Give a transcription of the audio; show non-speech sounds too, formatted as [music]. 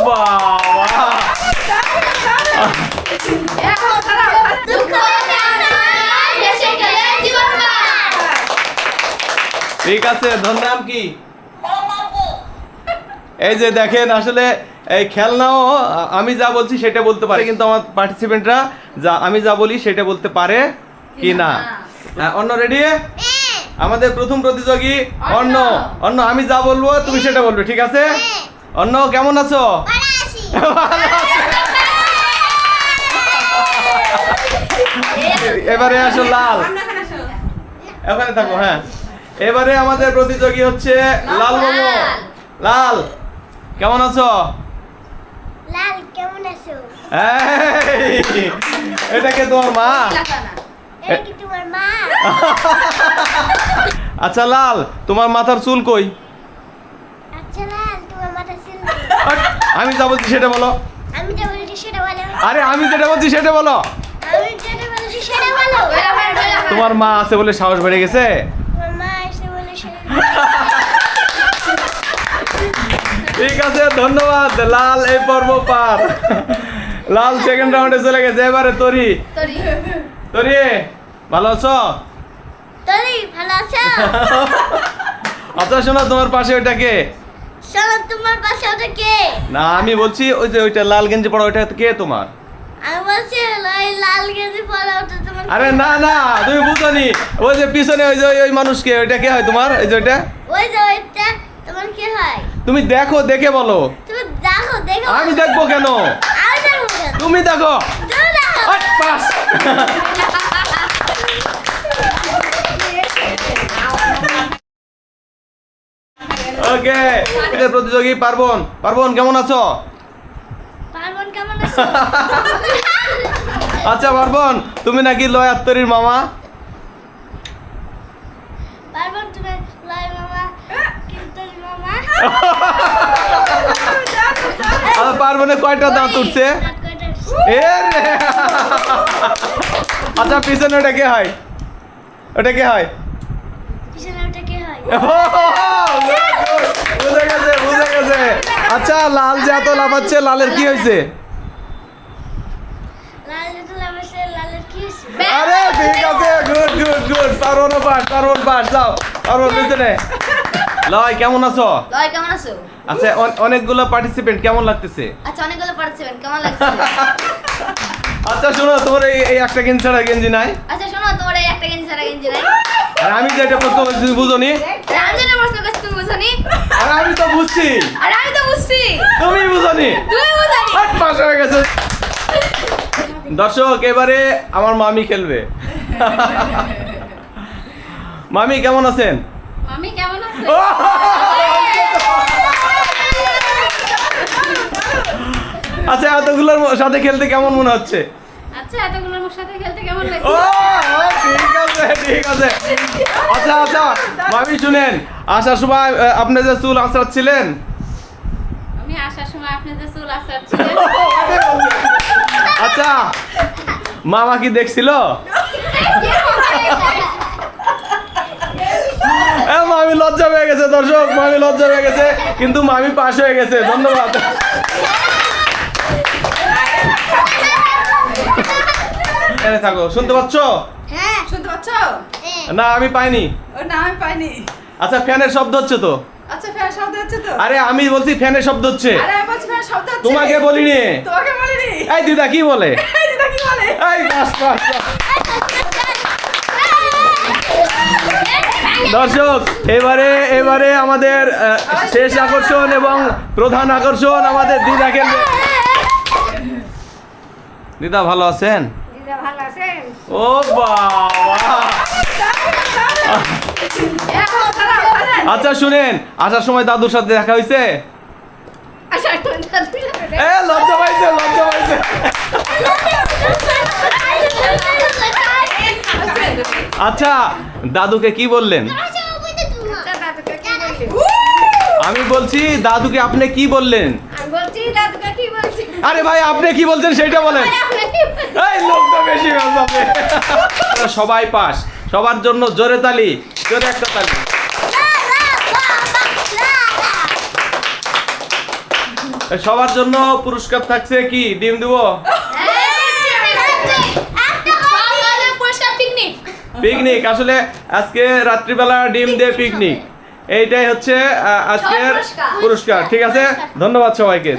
পার ঠিক আছে ধর নাম কি? এই যে দেখেন আসলে এই খেলনাও আমি যা বলছি সেটা বলতে পারে কিন্তু আমার পার্টিসিপেন্টরা যা আমি যা বলি সেটা বলতে পারে কি না? হ্যাঁ, অন্য রেডি আমাদের প্রথম প্রতিযোগী অন্য অন্য আমি যা বলব তুমি সেটা বলবে ঠিক আছে? অন্য কেমন আছো? [laughs] এবারে আসো লাল। এখানে থাকো হ্যাঁ। এবারে আমাদের প্রতিযোগী হচ্ছে লাল মোমো। লাল কেমন আছো? লাল কেমন আছো? এটা কে এটা কি তোমার মা? আচ্ছা লাল তোমার মাথার চুল কই আচ্ছা লাল তোমার মাথা ছিল আট, আমি যা বলছি সেটা বলো। আমি যা বলেছি সেটা বলো। আরে আমি যেটা বলছি সেটা বলো। আমি যেটা বলেছি সেটা বলো। তোমার মা আছে বলে সাহস বেড়ে গেছে? মা এসে বলে ঠিক আছে ধন্যবাদ। লাল এই পর্ব পার। লাল সেকেন্ড রাউন্ডে চলে গেছে। এবারে তরি। তরি। ভালো আছো? তরি ভালো আছো? আচ্ছা শোনো তোমার পাশে ওইটাকে শোনো তোমার পাশে ওটা কে? না আমি বলছি ওই যে ওইটা লাল গেঞ্জি পরা ওইটা কে তোমার? আমি বলছি ওই লাল গেঞ্জি পরা ওটা তোমার আরে না না তুমি বুঝনি। ওই যে পিছনে ওই যে ওই- ওই মানুষকে ওইটা কে হয় তোমার? ওই যে ওইটা? ওই যে ওইটা তোমার কি হয়? তুমি দেখো দেখে বলো। তুমি দেখো দেখো। আমি দেখব কেন? আমি দেখব তুমি দেখো। তুমি দেখো। পাস [laughs] ওকে এটা প্রতিযোগী পার্বণ। পার্বণ কেমন আছো? পার্বণ কেমন আছো? [laughs] আচ্ছা পার্বণ তুমি নাকি লয়াত্তরির মামা? পার্বণ তুমি লয় মামা কিন্তু মামা। [laughs] আর পার্বণে কয়টা দাঁত উঠছে। আচ্ছা পিছনে ওটা কে হয়? ওটা কে হয়? পিছনে ওটা বুঝে গেছে বুঝে গেছে আচ্ছা লাল যে এত লাফাচ্ছে লালের কি হয়েছে? লাল যেটা লাগাচ্ছে লালের কি হয়েছে? আরে ঠিক আছে গুড গুড গুড পারবন পাস পারবন পাস যাও। পিছনে। লয় কেমন আছো? লয় কেমন আছো? আচ্ছা অনেকগুলো পার্টিসিপেন্ট কেমন লাগতেছে? আচ্ছা অনেকগুলো পার্টিসিপেন্ট কেমন লাগছে? [laughs] আচ্ছা শোনো তোমার এই এই একটা গেঞ্জি ছাড়া গেঞ্জি নাই? আচ্ছা শোনো তোমার এই একটা গেঞ্জি ছাড়া গেঞ্জি নাই? আর আমি যে এটা প্রশ্ন করছি তুমি বুঝোনি? আর আমি যেটা প্রশ্ন করছি তুমি বুঝনি? আর আমি তো বুঝছি। আর আমি তো বুঝছি। তুমি বুঝোনি। তুমি বুঝনি। হাট, পাস হয়ে গেছে। দর্শক এবারে আমার মামি খেলবে। মামি কেমন আছেন? কেমন আচ্ছা এতগুলোর সাথে খেলতে কেমন মনে হচ্ছে? আচ্ছা এতগুলোর সাথে খেলতে কেমন ও ও, ঠিক আছে ঠিক আছে। আচ্ছা আচ্ছা শুনেন আসার সময় আপনি যে চুল আঁচড়াচ্ছিলেন? আমি আসার সময় আপনি যে চুল আসাচ্ছিলেন আচ্ছা মামা কি দেখছিল? মামি লজ্জা হয়ে গেছে দর্শক মামি লজ্জা হয়ে গেছে কিন্তু মামি পাশ হয়ে গেছে ধন্যবাদ। এখানে থাকো। শুনতে পাচ্ছ? হ্যাঁ শুনতে পাচ্ছ? হ্যাঁ। না আমি পাইনি। ও না আমি পাইনি। আচ্ছা ফ্যানের শব্দ হচ্ছে তো? আচ্ছা ফ্যান শব্দ হচ্ছে তো? আরে আমি বলছি ফ্যানের শব্দ হচ্ছে। আরে আমি বলছি ফ্যান শব্দ হচ্ছে। তোমাকে বলিনি। তোমাকে বলিনি। এই দিদা কি বলে? [laughs] এই দিদা কি বলে? এই বাস বাস। দর্শক এবারে এবারে আমাদের শেষ আকর্ষণ এবং প্রধান আকর্ষণ আমাদের দিদা খেলবে। দিদা ভালো আছেন? ভালো আছেন ও বাবা আচ্ছা শুনেন আসার সময় দাদুর সাথে দেখা হয়েছে আচ্ছা এ লজ্জা পাইছে লজ্জা পাইছে। আচ্ছা দাদুকে কি বললেন? আমি বলছি দাদুকে আপনি কি বললেন? আমি বলছি দাদুকে কি বলছি? আরে ভাই আপনি কি বলছেন সেটা বলেন। এই লোকটা বেশি সবাই পাস। সবার জন্য জোরে তালি জোরে একটা তালি। সবার জন্য পুরস্কার থাকছে কি? ডিম দেবো? পিকনিক। আসলে আজকে রাত্রিবেলা ডিম দিয়ে পিকনিক। এইটাই হচ্ছে আজকের। পুরস্কার। ঠিক আছে? ধন্যবাদ সবাইকে।